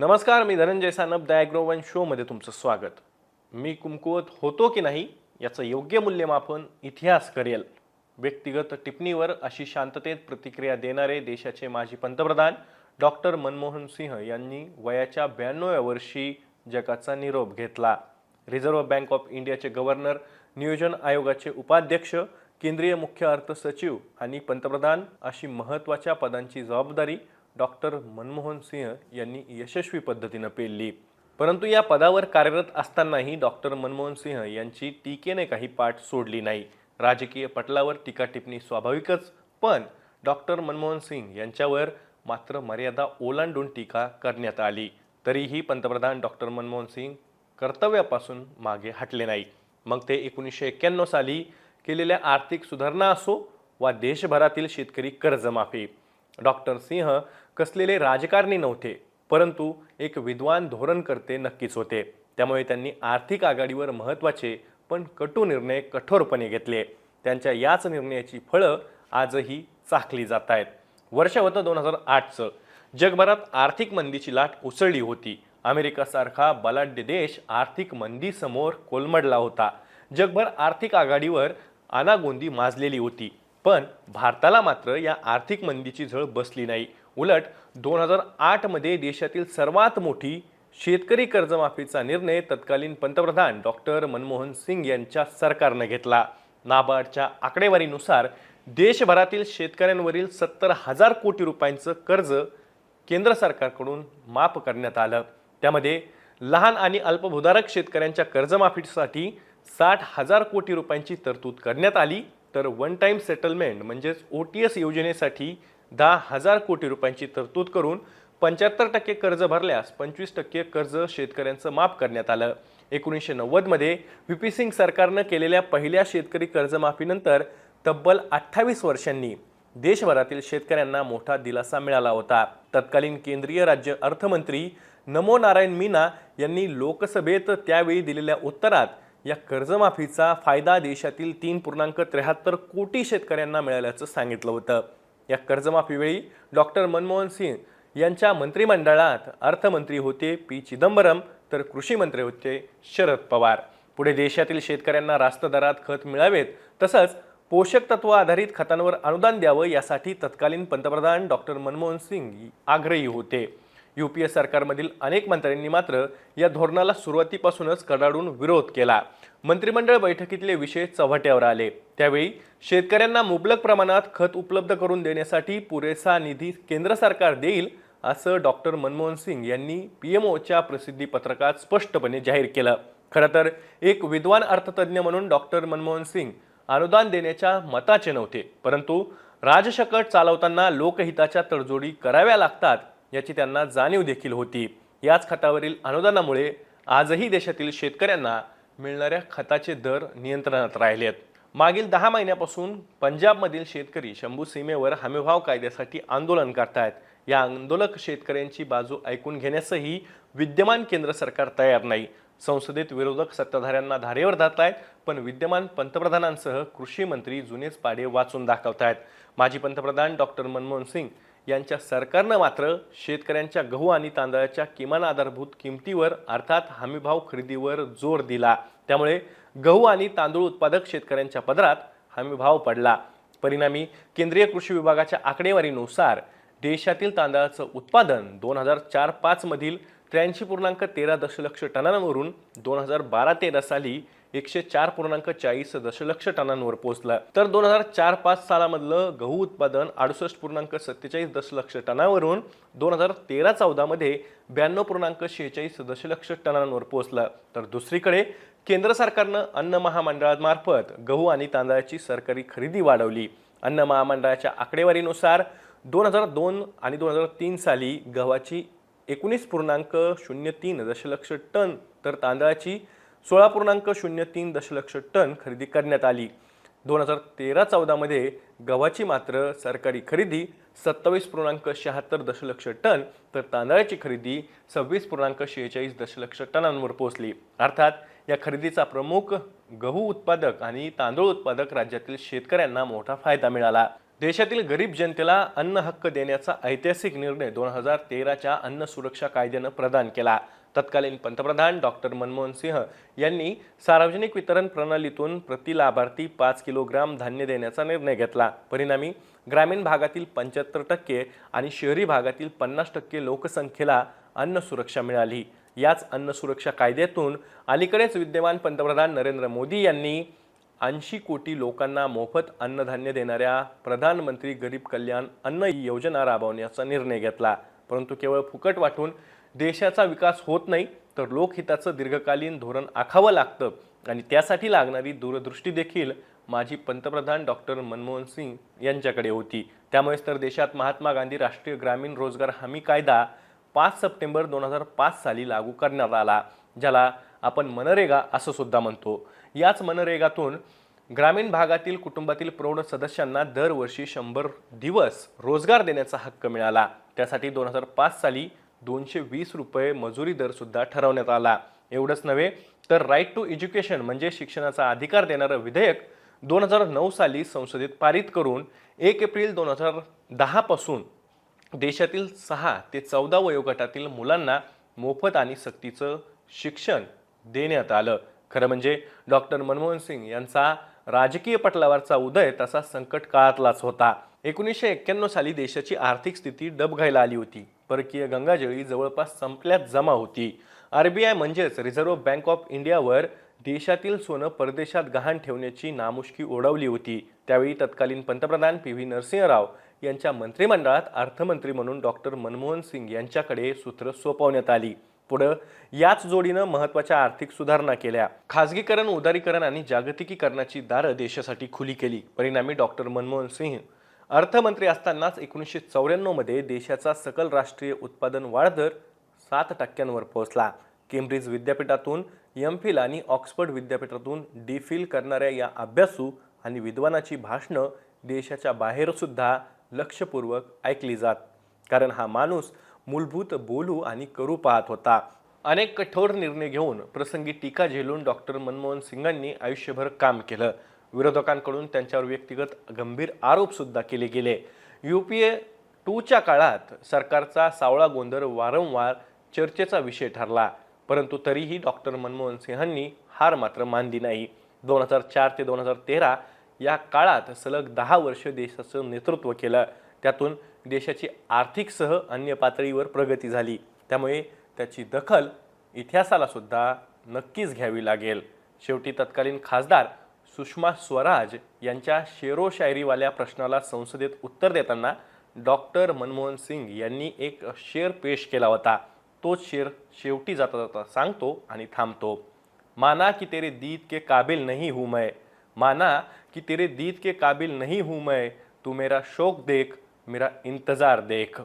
नमस्कार मी धनंजय सानप द शोमध्ये तुमचं स्वागत. मी कुमकुवत होतो की नाही याचं योग्य मूल्यमापन इतिहास करेल. व्यक्तिगत टिप्पणीवर अशी शांततेत प्रतिक्रिया देणारे देशाचे माजी पंतप्रधान डॉक्टर मनमोहन सिंह यांनी वयाच्या ब्याण्णव्या वर्षी जगाचा निरोप घेतला. रिझर्व्ह बँक ऑफ इंडियाचे गव्हर्नर नियोजन आयोगाचे उपाध्यक्ष केंद्रीय मुख्य अर्थ सचिव आणि पंतप्रधान अशी महत्त्वाच्या पदांची जबाबदारी डॉक्टर मनमोहन सिंह यांनी यशस्वी पद्धतीनं पेलली. परंतु या पदावर कार्यरत असतानाही डॉक्टर मनमोहन सिंह यांची टीकेने काही पाठ सोडली नाही. राजकीय पटलावर टीका टिप्पणी स्वाभाविकच पण डॉक्टर मनमोहन सिंग यांच्यावर मात्र मर्यादा ओलांडून टीका करण्यात आली. तरीही पंतप्रधान डॉक्टर मनमोहन सिंग कर्तव्यापासून मागे हटले नाही. मग ते एकोणीसशे एक्क्याण्णव साली केलेल्या आर्थिक सुधारणा असो वा देशभरातील शेतकरी कर्जमाफी. डॉक्टर सिंह कसलेले राजकारणी नव्हते परंतु एक विद्वान धोरणकर्ते नक्कीच होते. त्यामुळे त्यांनी आर्थिक आघाडीवर महत्त्वाचे पण कटू निर्णय कठोरपणे घेतले. त्यांच्या याच निर्णयाची फळं आजही चाखली जात आहेत वर्ष होतं दोन हजार आठचं. जगभरात आर्थिक मंदीची लाट उसळली होती. अमेरिकासारखा बलाढ्य देश आर्थिक मंदीसमोर कोलमडला होता. जगभर आर्थिक आघाडीवर अनागोंदी माजलेली होती. पण भारताला मात्र या आर्थिक मंदीची झळ बसली नाही. उलट दोन हजार आठमध्ये देशातील सर्वात मोठी शेतकरी कर्जमाफीचा निर्णय तत्कालीन पंतप्रधान डॉक्टर मनमोहन सिंग यांच्या सरकारनं घेतला. नाबार्डच्या आकडेवारीनुसार देशभरातील शेतकऱ्यांवरील सत्तर हजार कोटी रुपयांचं कर्ज केंद्र सरकारकडून माफ करण्यात आलं. त्यामध्ये लहान आणि अल्पभूधारक शेतकऱ्यांच्या कर्जमाफीसाठी साठ हजार कोटी रुपयांची तरतूद करण्यात आली. तर वन टाईम सेटलमेंट म्हणजेच ओ टी एस योजनेसाठी दहा हजार कोटी रुपयांची तरतूद करून पंच्याहत्तर टक्के कर्ज भरल्यास पंचवीस टक्के कर्ज शेतकऱ्यांचं माफ करण्यात आलं. एकोणीसशे नव्वदमध्ये व्ही पी सिंग सरकारनं केलेल्या पहिल्या शेतकरी कर्जमाफीनंतर तब्बल अठ्ठावीस वर्षांनी देशभरातील शेतकऱ्यांना मोठा दिलासा मिळाला होता. तत्कालीन केंद्रीय राज्य अर्थमंत्री नमो नारायण मीना यांनी लोकसभेत त्यावेळी दिलेल्या उत्तरात या कर्जमाफीचा फायदा देशातील तीन पूर्णांक त्र्याहत्तर कोटी शेतकऱ्यांना मिळाल्याचं सांगितलं होतं. या कर्जमाफीवेळी डॉक्टर मनमोहन सिंग यांच्या मंत्रिमंडळात अर्थमंत्री होते पी चिदंबरम तर कृषी मंत्री होते शरद पवार. पुढे देशातील शेतकऱ्यांना रास्त दरात खत मिळावेत तसंच पोषक तत्व आधारित खतांवर अनुदान द्यावं यासाठी तत्कालीन पंतप्रधान डॉक्टर मनमोहन सिंग आग्रही होते. यू पी एस सरकारमधील अनेक मंत्र्यांनी मात्र या धोरणाला सुरुवातीपासूनच कडाडून विरोध केला. मंत्रिमंडळ बैठकीतले विषय चव्हाट्यावर आले. त्यावेळी शेतकऱ्यांना मुबलक प्रमाणात खत उपलब्ध करून देण्यासाठी पुरेसा निधी केंद्र सरकार देईल असं डॉक्टर मनमोहन सिंग यांनी पी एम ओच्या प्रसिद्धी पत्रकात स्पष्टपणे जाहीर केलं. खरं तर एक विद्वान अर्थतज्ञ म्हणून डॉक्टर मनमोहन सिंग अनुदान देण्याच्या मताचे नव्हते परंतु राजशकट चालवताना लोकहिताच्या तडजोडी कराव्या लागतात याची त्यांना जाणीव देखील होती. याच खतावरील अनुदानामुळे आजही देशातील शेतकऱ्यांना मिळणाऱ्या खताचे दर नियंत्रणात राहिले आहेत. मागील दहा महिन्यापासून पंजाबमधील शेतकरी शंभू सीमेवर हमीभाव कायद्यासाठी आंदोलन करतायत. या आंदोलक शेतकऱ्यांची बाजू ऐकून घेण्यासही विद्यमान केंद्र सरकार तयार नाही. संसदेत विरोधक सत्ताधाऱ्यांना धारेवर धरतायत पण विद्यमान पंतप्रधानांसह कृषी मंत्री जुनेच पाडे वाचून दाखवतायत. माजी पंतप्रधान डॉक्टर मनमोहन सिंग यांच्या सरकारनं मात्र शेतकऱ्यांच्या गहू आणि तांदळाच्या किमान आधारभूत किमतीवर अर्थात हमीभाव खरेदीवर जोर दिला. त्यामुळे गहू आणि तांदूळ उत्पादक शेतकऱ्यांच्या पदरात हमीभाव पडला. परिणामी केंद्रीय कृषी विभागाच्या आकडेवारीनुसार देशातील तांदळाचं उत्पादन दोन हजार चार पाचमधील त्र्याऐंशी पूर्णांक तेरा दशलक्ष टनांवरून दोन हजार बारा तेरा साली एकशे चार पूर्णांक चाळीस दशलक्ष टनांवर पोहोचला. तर दोन हजार चार पाच सालामधलं गहू उत्पादन अडुसष्ट पूर्णांक सत्तेचाळीस दशलक्ष टनावरून दोन हजार तेरा चौदामध्ये ब्याण्णव पूर्णांक शेहेचाळीस दशलक्ष टनांवर पोहोचला. तर दुसरीकडे केंद्र सरकारनं अन्न महामंडळामार्फत गहू आणि तांदळाची सरकारी खरेदी वाढवली. अन्न महामंडळाच्या आकडेवारीनुसार दोन हजार दोन आणि दोन हजार तीन साली गव्हाची एकोणीस पूर्णांक शून्य तीन दशलक्ष टन तर तांदळाची सोळा पूर्णांक शून्य तीन दशलक्ष टन खरेदी करण्यात आली. दोन हजार तेरा चौदामध्ये गव्हाची मात्र सरकारी खरेदी सत्तावीस पूर्णांक शहात्तर दशलक्ष टन तर तांदळाची खरेदी सव्वीस पूर्णांक शेहेचाळीस दशलक्ष टनांवर पोहोचली. अर्थात या खरेदीचा प्रमुख गहू उत्पादक आणि तांदूळ उत्पादक राज्यातील शेतकऱ्यांना मोठा फायदा मिळाला. देशातील गरीब जनतेला अन्न हक्क देण्याचा ऐतिहासिक निर्णय दोन हजार तेराच्या अन्न सुरक्षा कायद्यानं प्रदान केला. तत्कालीन पंतप्रधान डॉक्टर मनमोहन सिंह यांनी सार्वजनिक वितरण प्रणालीतून प्रति लाभार्थी पाच किलोग्राम धान्य देण्याचा निर्णय घेतला. परिणामी ग्रामीण भागातील पंच्याहत्तर टक्के आणि शहरी भागातील पन्नास टक्के लोकसंख्येला अन्न सुरक्षा मिळाली. याच अन्न सुरक्षा कायद्यातून अलीकडेच विद्यमान पंतप्रधान नरेंद्र मोदी यांनी ऐंशी कोटी लोकांना मोफत अन्नधान्य देणाऱ्या प्रधानमंत्री गरीब कल्याण अन्न योजना राबवण्याचा निर्णय घेतला. परंतु केवळ फुकट वाटून देशाचा विकास होत नाही तर लोकहिताचं दीर्घकालीन धोरण आखावं लागतं. आणि त्यासाठी लागणारी दूरदृष्टी देखील माजी पंतप्रधान डॉक्टर मनमोहन सिंग यांच्याकडे होती. त्यामुळेच तर देशात महात्मा गांधी राष्ट्रीय ग्रामीण रोजगार हमी कायदा पाच सप्टेंबर दोन हजार पाच साली लागू करण्यात आला ज्याला आपण मनरेगा असं सुद्धा म्हणतो. याच मनरेगातून ग्रामीण भागातील कुटुंबातील प्रौढ सदस्यांना दरवर्षी शंभर दिवस रोजगार देण्याचा हक्क मिळाला. त्यासाठी दोन हजार पाच साली दोनशे वीस रुपये मजुरी दरसुद्धा ठरवण्यात आला. एवढंच नव्हे तर राईट टू एज्युकेशन म्हणजे शिक्षणाचा अधिकार देणारं विधेयक दोन हजार नऊ साली संसदेत पारित करून एक एप्रिल दोन हजार दहापासून देशातील सहा ते चौदा वयोगटातील मुलांना मोफत आणि सक्तीचं शिक्षण देण्यात आलं. खरं म्हणजे डॉक्टर मनमोहन सिंग यांचा राजकीय पटलावरचा उदय तसा संकट काळातलाच होता. एकोणीसशे एक्क्याण्णव साली देशाची आर्थिक स्थिती डबघायला आली होती. परकीय गंगाजळी जवळपास संपल्यात जमा होती. आरबीआय म्हणजेच रिझर्व्ह बँक ऑफ इंडियावर देशातील सोनं परदेशात गहाण ठेवण्याची नामुष्की ओढवली होती. त्यावेळी तत्कालीन पंतप्रधान पी व्ही नरसिंहराव यांच्या मंत्रिमंडळात अर्थमंत्री म्हणून डॉक्टर मनमोहन सिंग यांच्याकडे सूत्र सोपवण्यात आली. पुढं याच जोडीनं महत्त्वाच्या आर्थिक सुधारणा केल्या. खासगीकरण उदारीकरण आणि जागतिकीकरणाची दारं देशासाठी खुली केली. परिणामी डॉक्टर मनमोहन सिंह अर्थमंत्री असतानाच एकोणीसशे चौऱ्याण्णवमध्ये देशाचा सकल राष्ट्रीय उत्पादन वाढदर सात टक्क्यांवर पोहोचला. केम्ब्रिज विद्यापीठातून एम फिल आणि ऑक्सफर्ड विद्यापीठातून डी फिल करणाऱ्या या अभ्यासू आणि विद्वानाची भाषणं देशाच्या बाहेरसुद्धा लक्षपूर्वक ऐकली जात. कारण हा माणूस मूलभूत बोलू आणि करू पाहत होता. अनेक कठोर निर्णय घेऊन प्रसंगी टीका झेलून डॉक्टर मनमोहन सिंगांनी आयुष्यभर काम केलं. विरोधकांकडून त्यांच्यावर व्यक्तिगत गंभीर आरोपसुद्धा केले गेले. यू पी ए टूच्या काळात सरकारचा सावळा गोंधळ वारंवार चर्चेचा विषय ठरला. परंतु तरीही डॉक्टर मनमोहन सिंहांनी हार मात्र मानली नाही. दोन हजार चार ते दोन हजार तेरा या काळात सलग दहा वर्ष देशाचं नेतृत्व केलं. त्यातून देशाची आर्थिकसह अन्य पातळीवर प्रगती झाली. त्यामुळे त्याची दखल इतिहासाला सुद्धा नक्कीच घ्यावी लागेल. शेवटी तत्कालीन खासदार सुषमा स्वराज यांच्या शेरो शायरीवाल्या प्रश्नाला संसदेत उत्तर देताना डॉक्टर मनमोहन सिंग यांनी एक शेर पेश केला होता. तोच शेर शेवटी जाता जाता सांगतो आणि थांबतो. माना की तेरे दीद के काबिल नहीं हूँ मैं. माना कि तेरे दीद के काबिल नहीं हूँ मैं. तू मेरा शौक देख मेरा इंतज़ार देख.